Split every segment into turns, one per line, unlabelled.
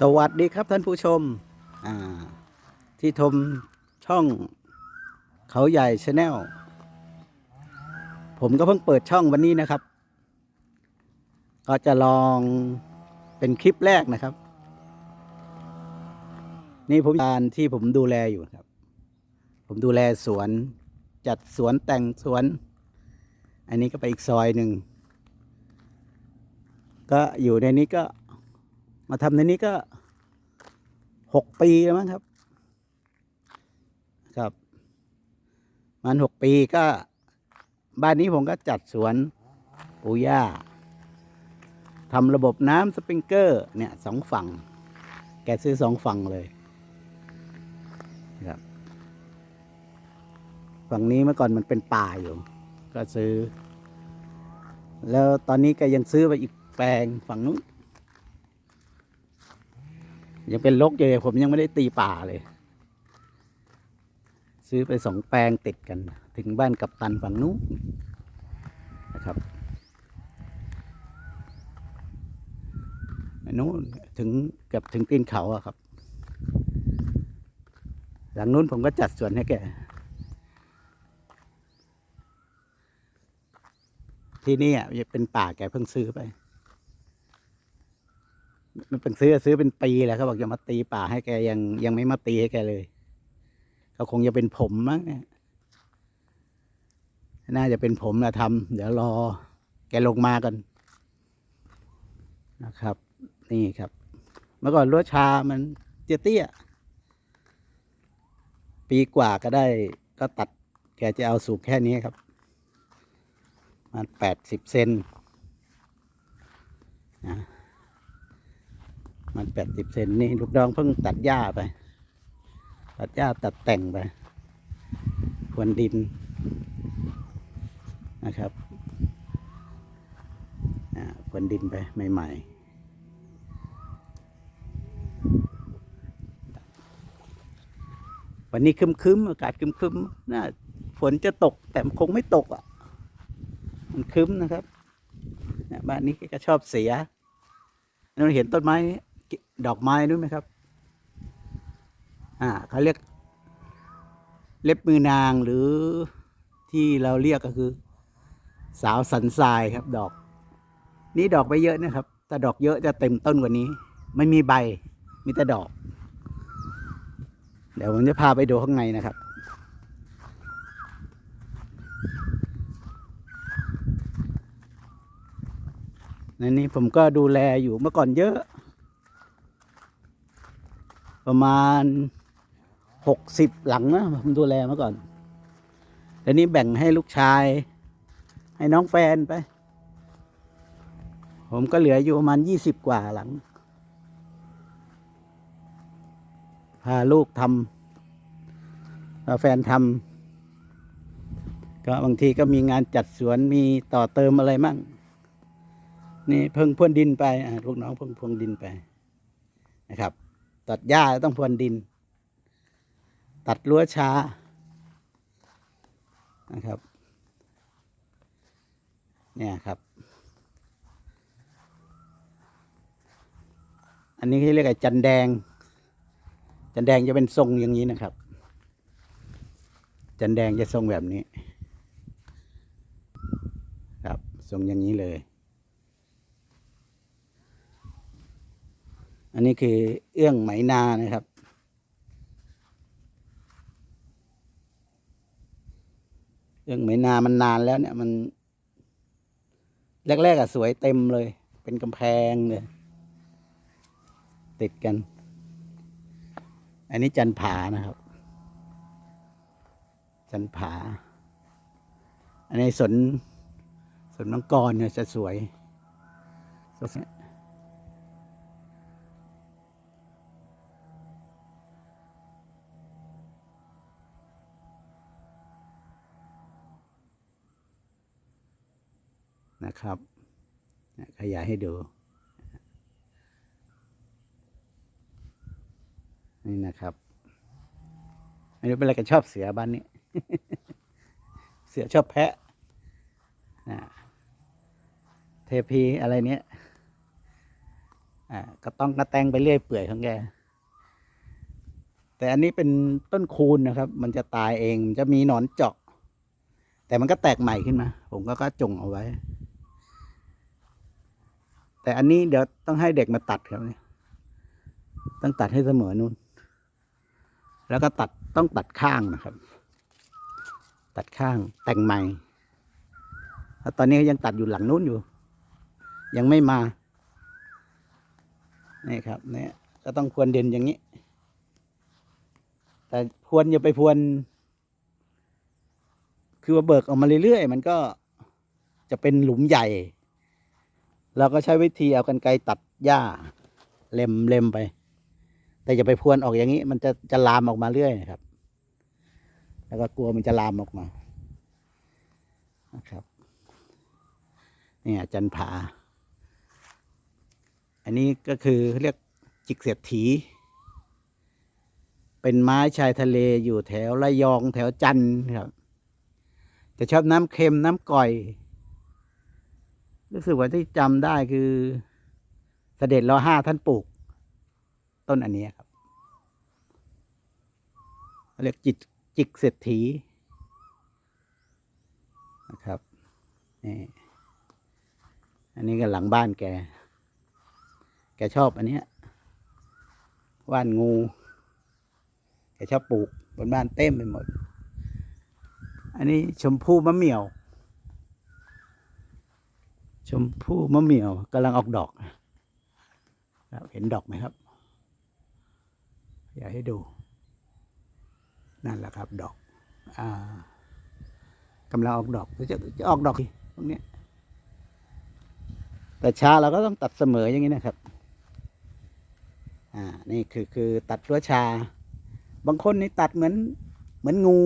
สวัสดีครับท่านผู้ชมอ่าที่ชมช่องเขาใหญ่ชาแนลผมก็เพิ่งเปิดช่องวันนี้นะครับ ก็จะลองเป็นคลิปแรกนะครับ นี่ผมการที่ผมดูแลอยู่ครับ ผมดูแลสวนจัดสวนแต่งสวน อันนี้ก็ไปอีกซอยหนึ่ง ก็อยู่ในนี้ก็ มาทำในนี้ก็หกปีแล้วมั้งครับครับ มันหกปีก็ บ้านนี้ผมก็จัดสวนปูย่าทำระบบน้ำสปริงเกอร์ เนี่ยสองฝั่ง แกซื้อสองฝั่งเลยครับฝั่งนี้เมื่อก่อนมันเป็นป่าอยู่ ก็ซื้อ แล้วตอนนี้ก็ยังซื้อไปอีกแปลงฝั่งนู้น ยังเป็นลกอยู่เลยผมยังไม่ได้ตีป่าเลย ซื้อไปสองแปลงติดกัน ถึงบ้านกับตันฝั่งนู้นนะครับอันนู้นถึงเกือบถึงตีนเขาอะครับ หลังนู้นผมก็จัดสวนให้แกที่นี่อะเป็นป่าแกเพิ่งซื้อไป มันเป็นซื้อซื้อเป็นปีแหล้วเขาบอกจะมาตีป่าให้แกยังยังไม่มาตีให้แกเลยเขาคงจะเป็นผมมั้งเนี่ยน่าจะเป็นผมนะทำเดี๋ยวรอ แกลงมากันนะครับ นี่ครับ เมื่อก่อนรั้วชามันเตี้ยๆปีกว่าก็ได้ก็ตัด แกจะเอาสูงแค่นี้ครับมันแปดสิบเซนนะ มันแปดสิบเซนนี่ลูกดองเพิ่งตัดหญ้าไป ตัดหญ้าตัดแต่งไปพรวนดินนะครับอ่าพรวนดินไปใหม่ ๆวันนี้ครึมอากาศครึมน่าฝนจะตกแต่คงไม่ตกอะ มันคึมนะครับบ้านนี้ก็ชอบเสียเราเห็นต้นไม้ ดอกไม้ด้วยไหมครับ อ่าเขาเรียก เล็บมือนางหรือที่เราเรียกก็คือ สาวสันทรายครับ ดอก นี่ดอกไปเยอะนะครับ แต่ดอกเยอะจะเต็มต้นกว่านี้ ไม่มีใบ มีแต่ดอก เดี๋ยวผมจะพาไปดูข้างในนะครับในนี้ผมก็ดูแลอยู่เมื่อก่อนเยอะ ประมาณหกสิบหลังนะผมดูแลเมื่อก่อนแต่นี้แบ่งให้ลูกชาย ให้น้องแฟนไป ผมก็เหลืออยู่ประมาณยี่สิบกว่าหลัง พาลูกทำพาแฟนทำก็บางทีก็มีงานจัดสวนมีต่อเติมอะไรมั่ง นี่เพิ่งพ่นดินไปลูกน้องเพิ่งพ่นดินไปนะครับ ตัดหญ้าต้องพรวนดิน ตัดรั้วช้านะครับ เนี่ยครับ อันนี้เขาเรียกไอ้จันแดง จันแดงจะเป็นทรงอย่างนี้นะครับ จันแดงจะทรงแบบนี้ ครับทรงอย่างนี้เลย อันนี้คือเอื้องไหมนานะครับ เอื้องไหมนามันนานแล้วเนี่ยมัน แรกๆอะสวยเต็มเลย เป็นกำแพงเลย ติดกัน อันนี้จันผานะครับ จันผา อันนี้สนสนมังกรเนี่ยจะสวยสวย นะครับ ขยายให้ดู นี่นะครับไม่รู้เป็นอะไรกันชอบเสือบ้านนี้ เสือชอบแพะนะเทพีอะไรเนี้ยอ่าก็ต้องกระแตงไปเรื่อยเปื่อยของแกแต่อันนี้เป็นต้นคูณนะครับ มันจะตายเอง มันจะมีหนอนเจาะ แต่มันก็แตกใหม่ขึ้นมา ผมก็ก็จงเอาไว้ แต่อันนี้เดี๋ยวต้องให้เด็กมาตัดครับเนี่ยต้องตัดให้เสมอนู่น แล้วก็ตัดต้องตัดข้างนะครับ ตัดข้างแต่งใหม่แล้วตอนนี้ยังตัดอยู่หลังนู้นอยู่ ยังไม่มา นี่ครับเนี่ยก็ต้องพรวนเด่นอย่างนี้ แต่พรวนอย่าไปพวน คือว่าเบิกออกมาเรื่อยๆ มันก็จะเป็นหลุมใหญ่ เราก็ใช้วิธีเอากันไกรตัดหญ้าเล็มเล็มไป แต่อย่าไปพรวนออกอย่างนี้ มันจะจะลามออกมาเรื่อยครับ แล้วก็กลัวมันจะลามออกมานะครับนี่อาจารย์ผา อันนี้ก็คือเรียกจิกเศรษฐีเป็นไม้ชายทะเลอยู่แถวระยองแถวจันทร์ครับ จะชอบน้ำเค็มน้ำก่อย รู้สึกว่าที่จำได้คือเสด็จรอห้าท่านปลูก ต้นอันนี้ครับเรียกจิตจิกเศรษฐีนะครับนี่อันนี้ก็หลังบ้านแก แกชอบอันเนี้ยว่านงู แกชอบปลูกบนบ้านเต็มไปหมด อันนี้ชมพู่มะเหมี่ยว ชมพู่มะเหมี่ยวกำลังออกดอกครับเห็นดอกไหมครับ อยากให้ดู นั่นแหละครับ ดอกอ่ากำลังออกดอกจะจะออกดอกอีกตรงนี้แต่ชาเราก็ต้องตัดเสมออย่างนี้นะครับ อ่า นี่คือคือตัดรั้วชา บางคนนี่ตัดเหมือนเหมือนงู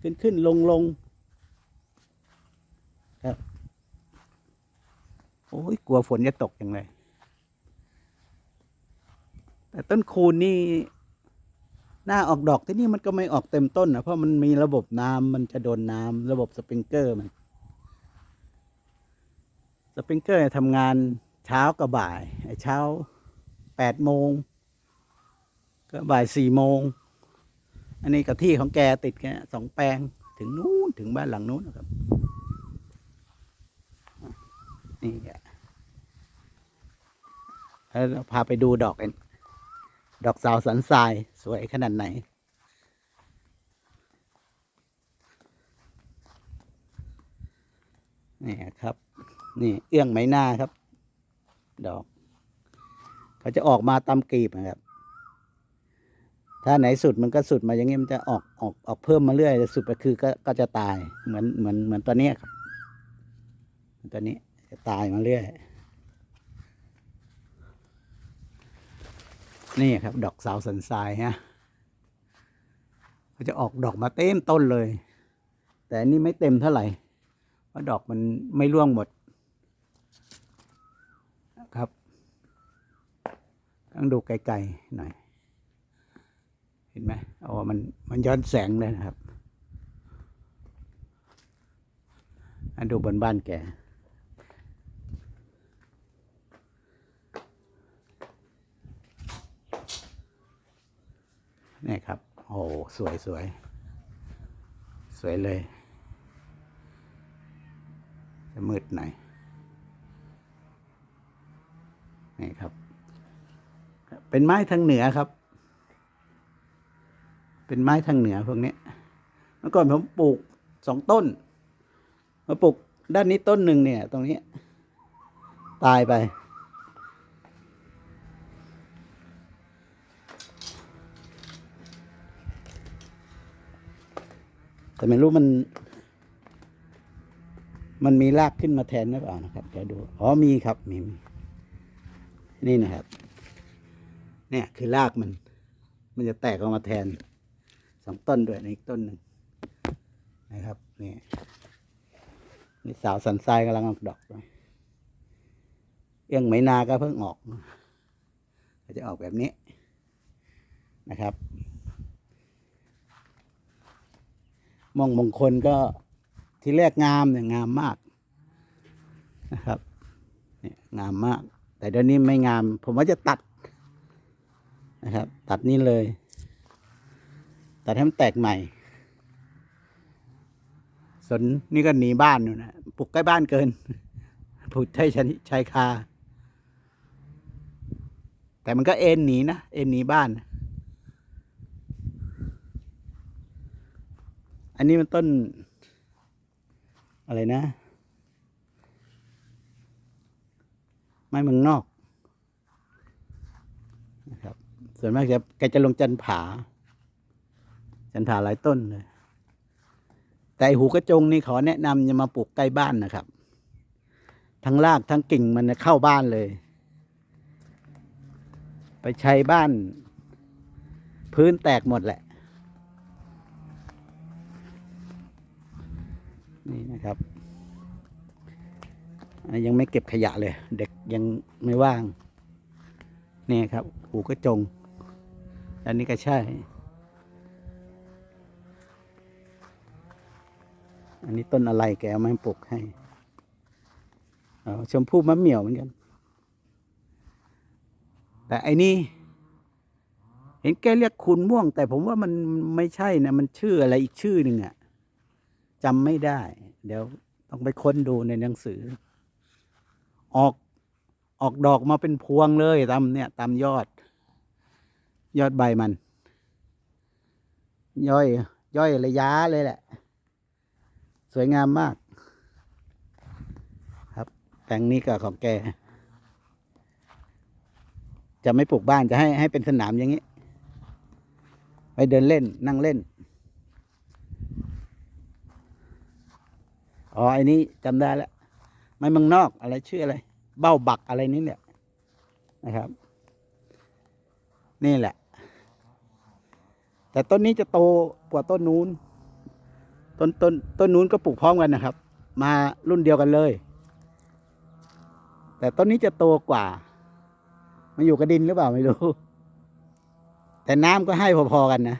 ขึ้นขึ้นลงลงครับ โอ้ยกลัวฝนจะตกอย่างเลย แต่ต้นคูณนี่หน้าออกดอกที่นี่มันก็ไม่ออกเต็มต้นนะเพราะมันมีระบบน้ำมันจะโดนน้ำระบบสปริงเกอร์มันสปริงเกอร์ทำงานเช้ากับบ่ายเช้าแปดโมงก็บ่ายสี่โมง อันนี้กับที่ของแกติดแค่สองแปลงถึงนู้นถึงบ้านหลังนู้นนะครับ นี่แกแล้วพาไปดูดอกกันดอกสาวสันทรายสวยขนาดไหน นี่ครับ นี่เอื้องไม้หน้าครับ ดอก เขาจะออกมาตามกลีบนะครับ ถ้าไหนสุดมันก็สุดมาอย่างงี้มันจะออกออกออกเพิ่มมาเรื่อยสุดก็คือก็ก็จะตายเหมือนเหมือนเหมือนตัวนี้ครับ ตัวนี้ จะตายมาเรื่อย นี่ครับ ดอกสาวสันทรายฮะเขาจะออกดอกมาเต็มต้นเลย แต่อันนี้ไม่เต็มเท่าไหร่ เพราะดอกมันไม่ร่วงหมด ครับ ต้องดูไกลๆหน่อย เห็นไหมอาว่ามันมันย้อนแสงเลยนะครับ อันดูบนบ้านแก นี่ครับ โอ้สวยสวย สวยเลย จะมืดหน่อยนี่ครับ เป็นไม้ทางเหนือครับ เป็นไม้ทางเหนือพวกนี้เมื่อก่อนผมปลูกสองต้น มาปลูกด้านนี้ต้นหนึ่งเนี่ย ตรงนี้ ตายไป แต่ไม่รู้มัน มันมีรากขึ้นมาแทนหรือเปล่านะครับเดี๋ยวดูอ๋อมีครับมีมีนี่นะครับ เนี่ยคือรากมัน มันจะแตกออกมาแทนสองต้นด้วยในอีกต้นหนึ่งนะครับนี่นี่สาวสันทรายกำลังออกดอกเลยเอี้ยงไหมนาก็เพิ่งออก จะออกแบบนี้นะครับ มองมงคลก็ที่แรกงามเนี่ยงามมากนะครับเนี่ยงามมาก แต่เดี๋ยวนี้ไม่งาม ผมว่าจะตัดนะครับ ตัดนี่เลย ตัดให้มันแตกใหม่สนนี่ก็หนีบ้านอยู่นะปลูกใกล้บ้านเกินปลูกใช้ชนชายคา แต่มันก็เอ็นหนีนะ เอ็นหนีบ้าน อันนี้มันต้น อะไรนะ ไม้เมืองนอกนะครับ ส่วนมากจะแกจะลงจันผา จันผาหลายต้นเลย แต่ไอ้หูกระจงนี่ขอแนะนำอย่ามาปลูกใกล้บ้านนะครับ ทั้งรากทั้งกิ่งมันเข้าบ้านเลย ไปใช้บ้าน พื้นแตกหมดแหละ นี่นะครับยังไม่เก็บขยะเลย เด็กยังไม่ว่าง นี่ครับ หูกระจง อันนี้ก็ใช่ อันนี้ต้นอะไรแกเอามาปลูกให้อ๋อชมพู่มะเหมี่ยวเหมือนกัน แต่ไอ้นี่ เห็นแกเรียกคุณม่วง แต่ผมว่ามันไม่ใช่นะ มันชื่ออะไรอีกชื่อหนึ่งอะ จำไม่ได้ เดี๋ยวต้องไปค้นดูในหนังสือ ออกออกดอกมาเป็นพวงเลยตามเนี่ยตามยอด ยอดใบมัน ย่อย ย่อยระยะเลยแหละ สวยงามมาก ครับแปลงนี้ก็ของแก จะไม่ปลูกบ้านจะให้ให้เป็นสนามอย่างนี้ ไปเดินเล่นนั่งเล่น อ๋อไอ้นี้จำได้แล้วไม่เมืองนอกอะไรชื่ออะไร เบ้าบักอะไรนี่เนี่ยนะครับ นี่แหละ แต่ต้นนี้จะโตกว่าต้นนู้น ต้นต้นต้นนู้นก็ปลูกพร้อมกันนะครับ มารุ่นเดียวกันเลย แต่ต้นนี้จะโตกว่า มันอยู่กับดินหรือเปล่าไม่รู้ แต่น้ำก็ให้พอๆกันนะ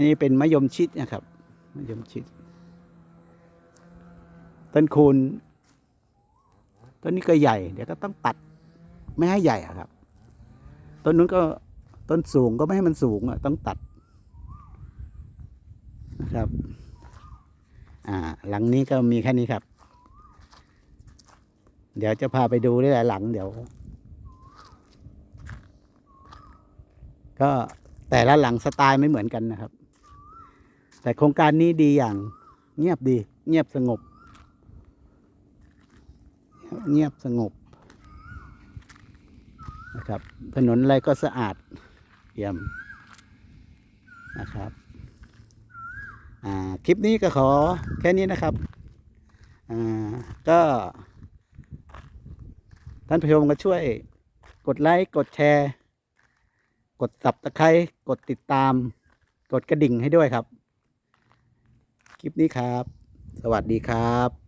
นี่เป็นมะยมชิดนะครับมะยมชิด ต้นคูณต้นนี้ก็ใหญ่ เดี๋ยวก็ต้องตัดไม่ให้ใหญ่ครับ ต้นนู้นก็ต้นสูงก็ไม่ให้มันสูงอะต้องตัดนะครับอ่าหลังนี้ก็มีแค่นี้ครับ เดี๋ยวจะพาไปดูได้หลายหลังเดี๋ยว ก็แต่ละหลังสไตล์ไม่เหมือนกันนะครับ แต่โครงการนี้ดีอย่างเงียบดี เงียบสงบ เงียบสงบนะครับ ถนนอะไรก็สะอาดเยี่ยมนะครับคลิปนี้ก็ขอแค่นี้นะครับก็ท่านผู้ชมก็ช่วยกดไลค์ กดแชร์ กดสับตะไคร้กดติดตาม กดกระดิ่งให้ด้วยครับ คลิปนี้ครับ สวัสดีครับ